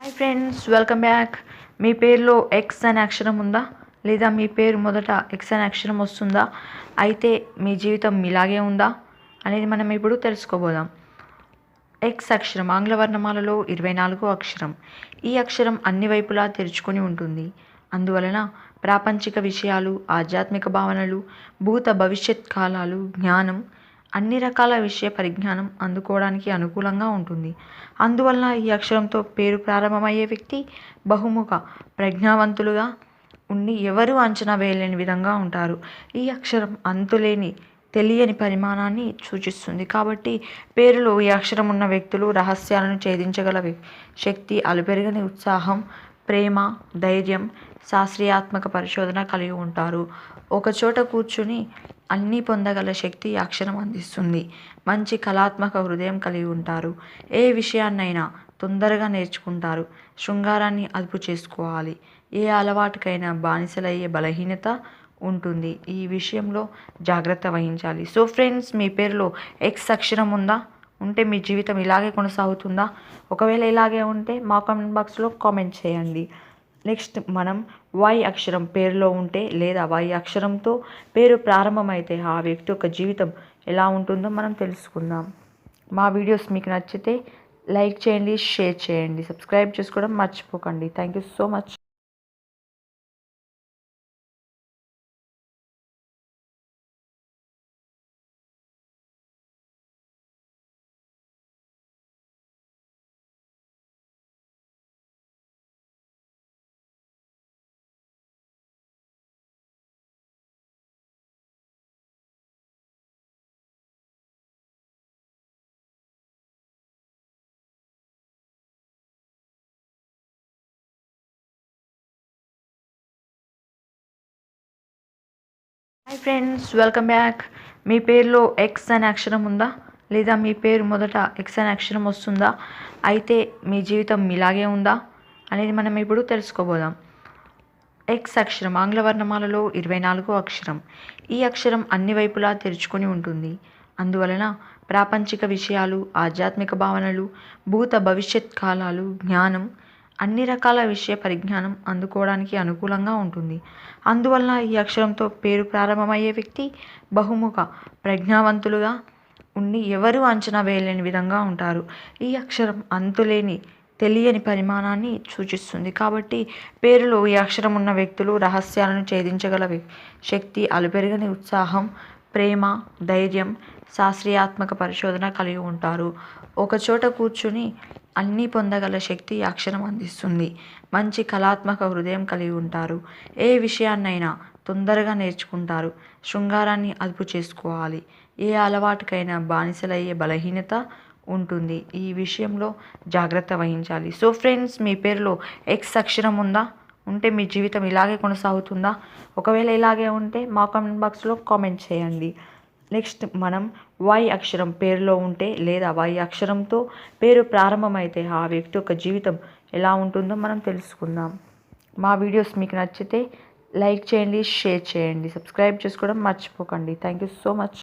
Hi friends welcome back. మీ పేరులో X అనే అక్షరం ఉందా? లేదా మీ పేరు మొదట ఎక్స్ అనే అక్షరం వస్తుందా? అయితే మీ జీవితం ఇలాగే ఉందా? అనేది మనం ఇప్పుడు తెలుసుకోబోదాం. ఎక్స్ అక్షరం ఆంగ్ల వర్ణమాలలో ఇరవై నాలుగో అక్షరం. ఈ అక్షరం అన్ని వైపులా తెరుచుకొని ఉంటుంది. అందువలన ప్రాపంచిక విషయాలు ఆధ్యాత్మిక భావనలు భూత భవిష్యత్ కాలాలు జ్ఞానం అన్ని రకాల విషయ పరిజ్ఞానం అందుకోవడానికి అనుకూలంగా ఉంటుంది. అందువలన ఈ అక్షరంతో పేరు ప్రారంభమయ్యే వ్యక్తి బహుముఖ ప్రజ్ఞావంతులుగా ఉండి ఎవరు అంచనా వేయలేని విధంగా ఉంటారు. ఈ అక్షరం అంతులేని తెలియని పరిమాణాన్ని సూచిస్తుంది. కాబట్టి పేరులో ఈ అక్షరం ఉన్న వ్యక్తులు రహస్యాలను ఛేదించగల శక్తి అలుపెరగని ఉత్సాహం ప్రేమ ధైర్యం శాస్త్రీయాత్మక పరిశోధన కలిగి ఉంటారు. ఒకచోట కూర్చుని అన్నీ పొందగల శక్తి ఈ అక్షరం అందిస్తుంది. మంచి కళాత్మక హృదయం కలిగి ఉంటారు. ఏ విషయాన్నైనా తొందరగా నేర్చుకుంటారు. శృంగారాన్ని అదుపు చేసుకోవాలి. ఏ అలవాటుకైనా బానిసలయ్యే బలహీనత ఉంటుంది. ఈ విషయంలో జాగ్రత్త వహించాలి. సో ఫ్రెండ్స్ మీ పేరులో ఎక్స్ అక్షరం ఉందా? ఉంటే మీ జీవితం ఇలాగే కొనసాగుతుందా? ఒకవేళ ఇలాగే ఉంటే మా కామెంట్ బాక్స్లో కామెంట్ చేయండి. నెక్స్ట్ మనం వై అక్షరం పేరులో ఉంటే లేదా వై అక్షరంతో పేరు ప్రారంభమైతే ఆ వ్యక్తి యొక్క జీవితం ఎలా ఉంటుందో మనం తెలుసుకుందాం. మా వీడియోస్ మీకు నచ్చితే లైక్ చేయండి షేర్ చేయండి. సబ్స్క్రైబ్ చేసుకోవడం మర్చిపోకండి. Thank you so much hi friends welcome back మీ పేరులో ఎక్స్ అనే అక్షరం ఉందా? లేదా మీ పేరు మొదట ఎక్స్ అనే అక్షరం వస్తుందా? అయితే మీ జీవితం ఇలాగే ఉందా? అనేది మనం ఇప్పుడు తెలుసుకోబోదాం. ఎక్స్ అక్షరం ఆంగ్ల వర్ణమాలలో ఇరవై నాలుగో అక్షరం. ఈ అక్షరం అన్ని వైపులా తెరుచుకొని ఉంటుంది. అందువలన ప్రాపంచిక విషయాలు ఆధ్యాత్మిక భావనలు భూత భవిష్యత్ కాలాలు జ్ఞానం అన్ని రకాల విషయ పరిజ్ఞానం అందుకోవడానికి అనుకూలంగా ఉంటుంది. అందువలన ఈ అక్షరంతో పేరు ప్రారంభమయ్యే వ్యక్తి బహుముఖ ప్రజ్ఞావంతులుగా ఉండి ఎవరూ అంచనా వేయలేని విధంగా ఉంటారు. ఈ అక్షరం అంతులేని తెలియని పరిమాణాన్ని సూచిస్తుంది. కాబట్టి పేరులో ఈ అక్షరం ఉన్న వ్యక్తులు రహస్యాలను ఛేదించగల శక్తి అలుపెరగని ఉత్సాహం ప్రేమ ధైర్యం శాస్త్రీయాత్మక పరిశోధన కలిగి ఉంటారు. ఒకచోట కూర్చుని అన్నీ పొందగల శక్తి ఈ అక్షరం అందిస్తుంది. మంచి కళాత్మక హృదయం కలిగి ఉంటారు. ఏ విషయాన్నైనా తొందరగా నేర్చుకుంటారు. శృంగారాన్ని అదుపు చేసుకోవాలి. ఏ అలవాటుకైనా బానిసలయ్యే బలహీనత ఉంటుంది. ఈ విషయంలో జాగ్రత్త వహించాలి. సో ఫ్రెండ్స్ మీ పేరులో ఎక్స్ అక్షరం ఉందా? ఉంటే మీ జీవితం ఇలాగే కొనసాగుతుందా? ఒకవేళ ఇలాగే ఉంటే మా కామెంట్ బాక్స్లో కామెంట్ చేయండి. నెక్స్ట్ మనం వై అక్షరం పేరులో ఉంటే లేదా వై అక్షరంతో పేరు ప్రారంభమైతే ఆ వ్యక్తి యొక్క జీవితం ఎలా ఉంటుందో మనం తెలుసుకుందాం. మా వీడియోస్ మీకు నచ్చితే లైక్ చేయండి షేర్ చేయండి సబ్స్క్రైబ్ చేసుకోవడం మర్చిపోకండి. Thank you so much